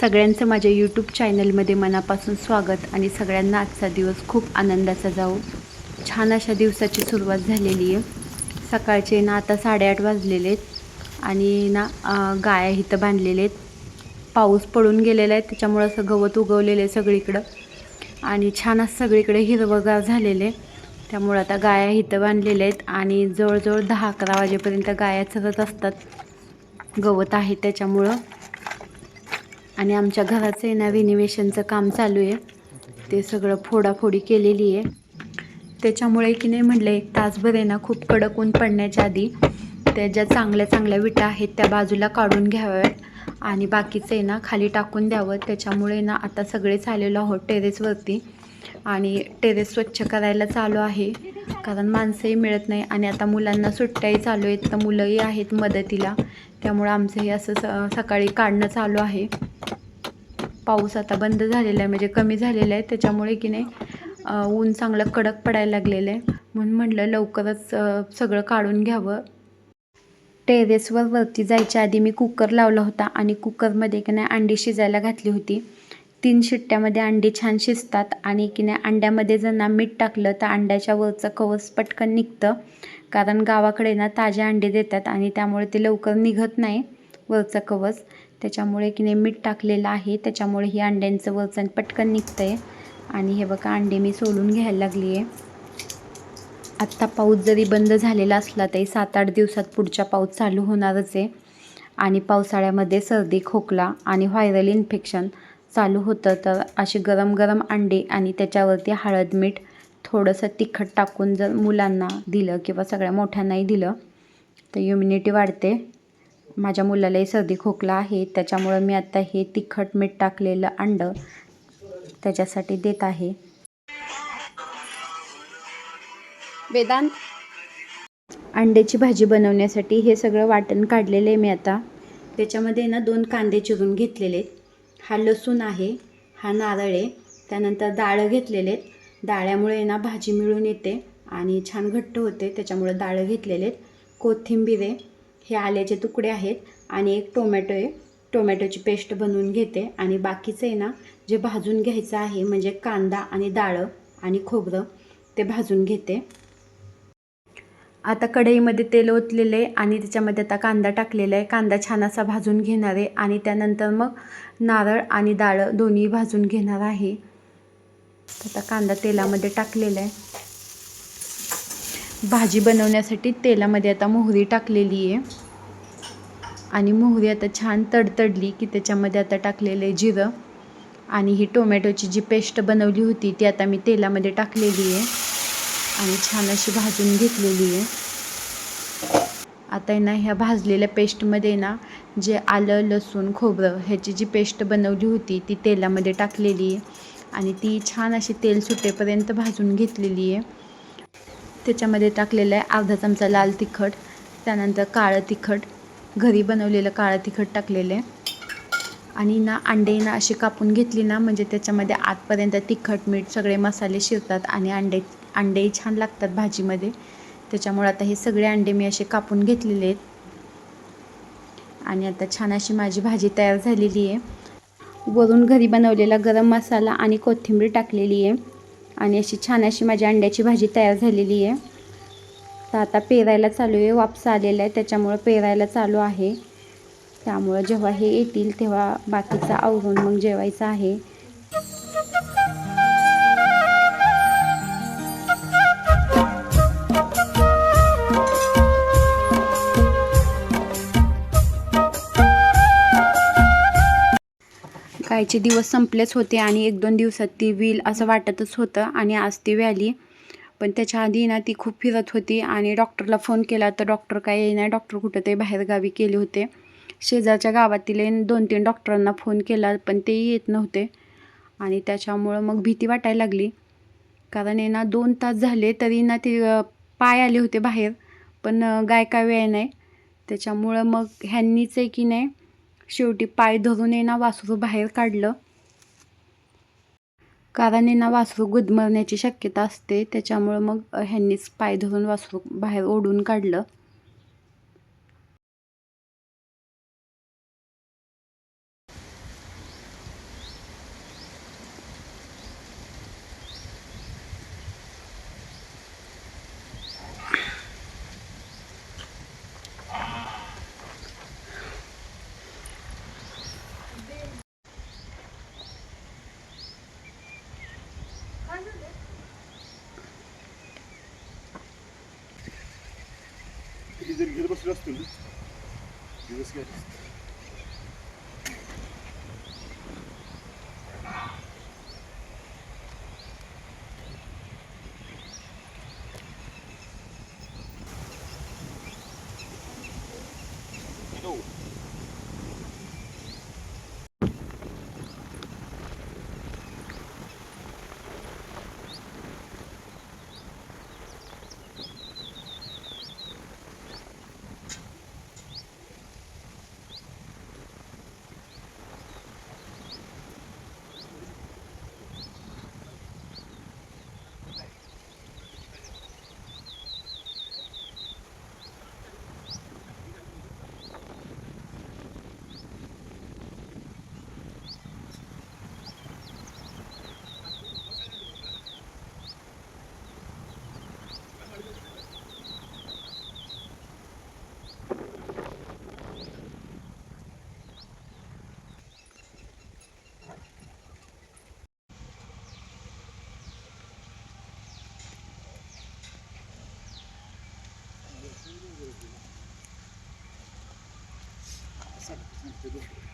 सगळ्यांचं माझ्या यूट्यूब चॅनलमध्ये मनापासून स्वागत आणि सगळ्यांना आजचा दिवस खूप आनंदाचा जाऊ छान अशा दिवसाची सुरुवात झालेली आहे. सकाळचे ना आता साडेआठ वाजलेले आहेत. आणि ना गाया इथं बांधलेले आहेत. पाऊस पडून गेलेला आहे त्याच्यामुळं असं गवत उगवलेलं आहे सगळीकडं. आणि छान असं सगळीकडे हिरवगार झालेले आहे. त्यामुळं आता गाया इथं बांधलेल्या आहेत. आणि जवळजवळ दहा अकरा वाजेपर्यंत गाया चरत असतात. गवत आहे त्याच्यामुळं. आणि आमच्या घराचं आहे ना रिनिवेशनचं काम चालू आहे. ते सगळं फोडाफोडी केलेली आहे. त्याच्यामुळे की नाही म्हटलं एक तासभर आहे ना खूप कडक ऊन पडण्याच्या आधी त्या ज्या चांगल्या चांगल्या विटा आहेत त्या बाजूला काढून घ्याव्यात. आणि बाकीचं आहे ना खाली टाकून द्यावं. त्याच्यामुळे ना आता सगळे आलेलो आहोत टेरेसवरती. आणि टेरेस स्वच्छ करायला चालू आहे. कारण माणसंही मिळत नाही आणि आता मुलांना सुट्ट्याही चालू आहेत. तर मुलंही आहेत मदतीला. त्यामुळं आमचं हे असं स सकाळी काढणं चालू आहे. पाऊस आता बंद झालेला आहे म्हणजे कमी झालेला आहे. त्याच्यामुळे की नाही ऊन चांगलं कडक पडायला लागलेलं आहे. म्हणून म्हटलं लवकरच सगळं काढून घ्यावं. टेरेसवर वरती जायच्या आधी मी कुकर लावला होता आणि कुकरमध्ये की नाही अंडी शिजायला घातली होती. तीन शिट्ट्यामध्ये अंडी छान शिजतात आणि की नाही अंड्यामध्ये जर ना मीठ टाकलं तर अंड्याच्या वरचं कवच पटकन निघतं. कारण गावाकडे ना ताजे अंडे देतात आणि त्यामुळे ते लवकर निघत नाही वरचं कवच. त्याच्यामुळे की नाही मीठ टाकलेलं आहे. त्याच्यामुळे ही अंड्यांचं वरचं पटकन निघतं आहे आणि हे बघा अंडे मी सोलून घ्यायला लागली आहे आत्ता पाऊस जरी बंद झालेला असला तरी सात आठ दिवसात पुढचा पाऊस चालू होणारच आहे. आणि पावसाळ्यामध्ये सर्दी खोकला आणि व्हायरल इन्फेक्शन चालू होतं तर असे गरम गरम अंडे आणि त्याच्यावरती हळद मीठ थोडंसं तिखट टाकून जर मुलांना दिलं किंवा सगळ्या मोठ्यांनाही दिलं तर इम्युनिटी वाढते. माझ्या मुलालाही सर्दी खोकला आहे त्याच्यामुळं मी आता हे तिखट मीठ टाकलेलं अंडं त्याच्यासाठी देत आहे. वेदांत. अंड्याची भाजी बनवण्यासाठी हे सगळं वाटण काढलेलं आहे मी आता. त्याच्यामध्ये ना दोन कांदे चिरून घेतलेले आहेत. हा लसूण आहे हा नारळ आहे त्यानंतर डाळं घेतलेले आहेत. डाळ्यामुळे ना भाजी मिळून येते आणि छान घट्ट होते त्याच्यामुळे डाळं घेतलेले आहेत. कोथिंबीर आहे हे आल्याचे तुकडे आहेत आणि एक टोमॅटो आहे. टोमॅटोची पेस्ट बनवून घेते. आणि बाकीचं आहे ना जे भाजून घ्यायचं आहे म्हणजे कांदा आणि डाळं आणि खोबरं ते भाजून घेते. आता कढईमध्ये तेल ओतलेलं आहे आणि त्याच्यामध्ये आता कांदा टाकलेला आहे. कांदा छान असा भाजून घेणार आहे आणि त्यानंतर मग नारळ आणि डाळं दोन्ही भाजून घेणार आहे. आता कांदा तेलामध्ये टाकलेला आहे. भाजी बनवण्यासाठी तेलामध्ये आता मोहरी टाकलेली आहे. आणि मोहरी आता छान तडतडली की त्याच्यामध्ये आता टाकलेलं आहे जिरं. आणि ही टोमॅटोची जी पेस्ट बनवली होती ती आता मी तेलामध्ये टाकलेली आहे. आणि छान अशी भाजून घेतलेली आहे. आता आहे ना ह्या भाजलेल्या पेस्टमध्ये ना जे आलं लसूण खोबरं ह्याची जी पेस्ट बनवली होती ती तेलामध्ये टाकलेली आहे. आणि ती छान अशी तेल सुटेपर्यंत भाजून घेतलेली आहे. त्याच्यामध्ये टाकलेलं आहे अर्धा चमचा लाल तिखट त्यानंतर काळं तिखट घरी बनवलेलं काळं तिखट टाकलेलं आहे. आणि ना अंडे ना अशी कापून घेतली ना म्हणजे त्याच्यामध्ये आतपर्यंत तिखट मीठ सगळे मसाले शिरतात आणि अंडे अंडेही छान लागतात भाजीमध्ये. त्याच्यामुळे आता हे सगळे अंडे मी असे कापून घेतलेले आहेत. आणि आता छान अशी माझी भाजी तयार झालेली आहे. वरून घरी बनवलेला गरम मसाला आणि कोथिंबीर टाकलेली आहे. आणि अशी छान अशी माझी अंड्याची भाजी तयार झालेली आहे. तर आता पेरायला चालू आहे. वापसा आलेला आहे. त्याच्यामुळं पेरायला चालू आहे. त्यामुळं जेव्हा हे येतील तेव्हा बाकीचं आवरून मग जेवायचं आहे. गायचे दिवस संपलेच होते आणि एक दोन दिवसात ती विल असं वाटतच होतं आणि आज ती व्हॅली पण त्याच्या आधी ना ती खूप फिरत होती आणि डॉक्टरला फोन केला तर डॉक्टर काय येईना डॉक्टर कुठं ते बाहेरगावी केले होते. शेजारच्या गावातील दोन तीन डॉक्टरांना फोन केला पण तेही येत नव्हते. आणि त्याच्यामुळं मग भीती वाटायला लागली. कारण ना दोन तास झाले तरी ना ते पाय आले होते बाहेर पण गाय काय वेळ नाही. त्याच्यामुळं मग ह्यांनीच आहे की नाही शेवटी पाय धरून ना वासरू बाहेर काढलं. कारण यांना ना वासरू गुदमरण्याची शक्यता असते. त्याच्यामुळं मग ह्यांनीच पाय धरून वासरू बाहेर ओढून काढलं. किती जरी घेत बसले असतील ना, सांग, सांग, ते दोन.